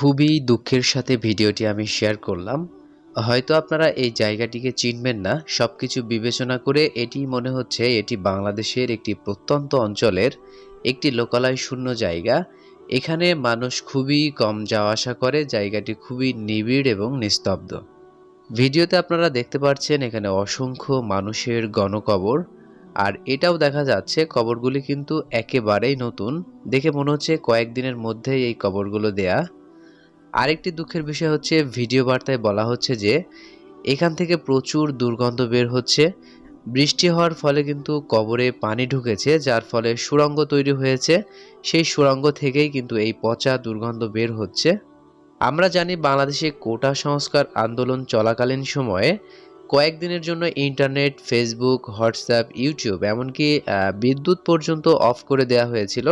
খুবই দুঃখের সাথে ভিডিওটি আমি শেয়ার করলাম। হয়তো আপনারা এই জায়গাটিকে চিনবেন না। সব কিছু বিবেচনা করে এটি মনে হচ্ছে এটি বাংলাদেশের একটি প্রত্যন্ত অঞ্চলের একটি লোকালয় শূন্য জায়গা। এখানে মানুষ খুবই কম যাওয়া আসা করে, জায়গাটি খুবই নিবিড় এবং নিস্তব্ধ। ভিডিওতে আপনারা দেখতে পাচ্ছেন এখানে অসংখ্য মানুষের গণকবর। আর এটাও দেখা যাচ্ছে কবরগুলি কিন্তু একেবারেই নতুন। দেখে মনে হচ্ছে কয়েকদিনের মধ্যেই এই কবরগুলো দেয়া আরেকটি দুঃখের বিষয় হচ্ছে, ভিডিও বার্তায় বলা হচ্ছে যে, এখান থেকে প্রচুর দুর্গন্ধ বের হচ্ছে। বৃষ্টি হওয়ার ফলে কিন্তু কবরে পানি ঢুকেছে, যার ফলে সুড়ঙ্গ তৈরি হয়েছে। সেই সুড়ঙ্গ থেকেই কিন্তু এই পচা দুর্গন্ধ বের হচ্ছে। আমরা জানি বাংলাদেশে কোটা সংস্কার আন্দোলন চলাকালীন সময়ে কয়েকদিনের জন্য ইন্টারনেট, ফেসবুক, হোয়াটসঅ্যাপ, ইউটিউব, এমনকি বিদ্যুৎ পর্যন্ত অফ করে দেওয়া হয়েছিল।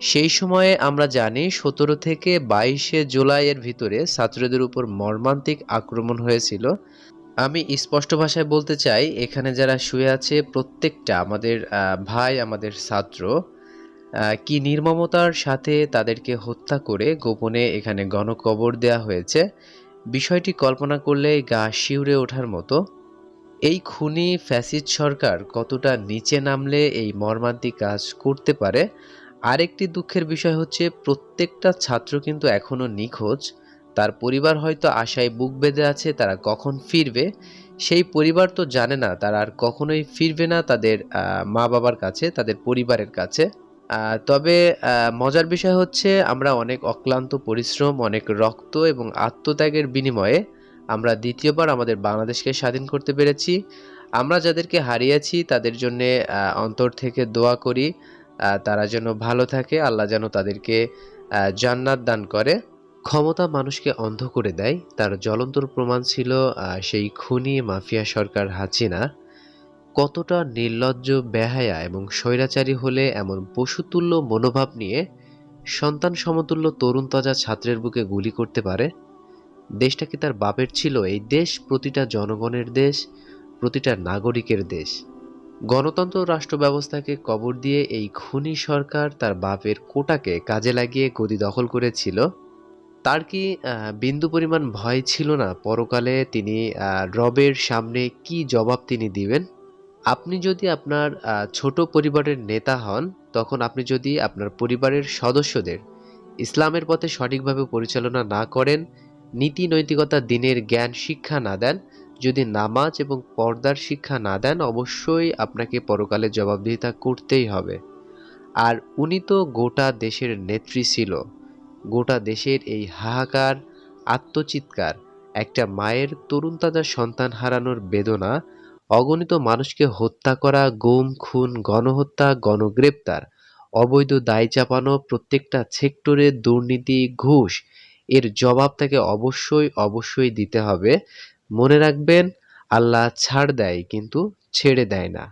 সেই সময়ে আমরা জানি সতেরো থেকে বাইশে জুলাইয়ের ভিতরে ছাত্রদের উপর মর্মান্তিক আক্রমণ হয়েছিল। আমি স্পষ্ট ভাষায় বলতে চাই, এখানে যারা শুয়ে আছে প্রত্যেকটা আমাদের ভাই, আমাদের ছাত্র কি নির্মমতার সাথে তাদেরকে হত্যা করে গোপনে এখানে গণকবর দেওয়া হয়েছে। বিষয়টি কল্পনা করলে গা শিউরে ওঠার মতো। এই খুনি ফ্যাসিড সরকার কতটা নিচে নামলে এই মর্মান্তিক কাজ করতে পারে আরেকটি দুঃখের বিষয় হচ্ছে, প্রত্যেকটা ছাত্র কিন্তু এখনও নিখোঁজ। তার পরিবার হয়তো আশায় বুক বেঁধে আছে, তারা কখন ফিরবে? সেই পরিবার তো জানে না, তারা আর কখনোই ফিরবে না তাদের মা বাবার কাছে, তাদের পরিবারের কাছে। তবে মজার বিষয় হচ্ছে, আমরা অনেক অক্লান্ত পরিশ্রম, অনেক রক্ত এবং আত্মত্যাগের বিনিময়ে আমরা দ্বিতীয়বার আমাদের বাংলাদেশকে স্বাধীন করতে পেরেছি। আমরা যাদেরকে হারিয়েছি, তাদের জন্যে অন্তর থেকে দোয়া করি। তারা যেন ভালো থাকে, আল্লাহ যেন তাদেরকে জান্নাত দান করে। ক্ষমতা মানুষকে অন্ধ করে দেয়। তার জ্বলন্ত প্রমাণ ছিল সেই খুনি মাফিয়া সরকার হাসিনা। কতটা নির্লজ্জ, বেহায়া এবং স্বৈরাচারী হলে এমন পশুতুল্য মনোভাব নিয়ে সন্তান সমতুল্য তরুণ তাজা ছাত্রের বুকে গুলি করতে পারে? দেশটা কি তার বাপের ছিল? এই দেশ প্রতিটা জনগণের দেশ, প্রতিটা নাগরিকের দেশ। গণতন্ত্র রাষ্ট্র ব্যবস্থাকে কবর দিয়ে এই খুনি সরকার তার বাপের কোটাকে কাজে লাগিয়ে গদি দখল করেছিল। তার কি বিন্দু পরিমাণ ভয় ছিল না? পরকালে তিনি রবের সামনে কি জবাব তিনি দিবেন? আপনি যদি আপনার ছোট পরিবারের নেতা হন, তখন আপনি যদি আপনার পরিবারের সদস্যদের ইসলামের পথে সঠিকভাবে পরিচালনা না করেন নীতি নৈতিকতা দিনের জ্ঞান, শিক্ষা না দেন যদি নামাজ এবং পর্দার শিক্ষা না দেন, অবশ্যই আপনাকে পরকালে জবাবদিহিতা করতেই হবে। আর উনি তো গোটা দেশের নেত্রী ছিল। গোটা দেশের এই হাহাকার, আত্মচিৎকার, একটা মায়ের তরুণ তাজা সন্তান হারানোর বেদনা, অগণিত মানুষকে হত্যা করা, গুম, খুন, গণহত্যা, গণগ্রেপ্তার, অবৈধ দায় চাপানো, প্রত্যেকটা সেক্টরে দুর্নীতি, ঘুষ, এর জবাব তাকে অবশ্যই অবশ্যই দিতে হবে। মনে রাখবেন আল্লাহ ছাড় দেয় কিন্তু ছেড়ে দেয় না।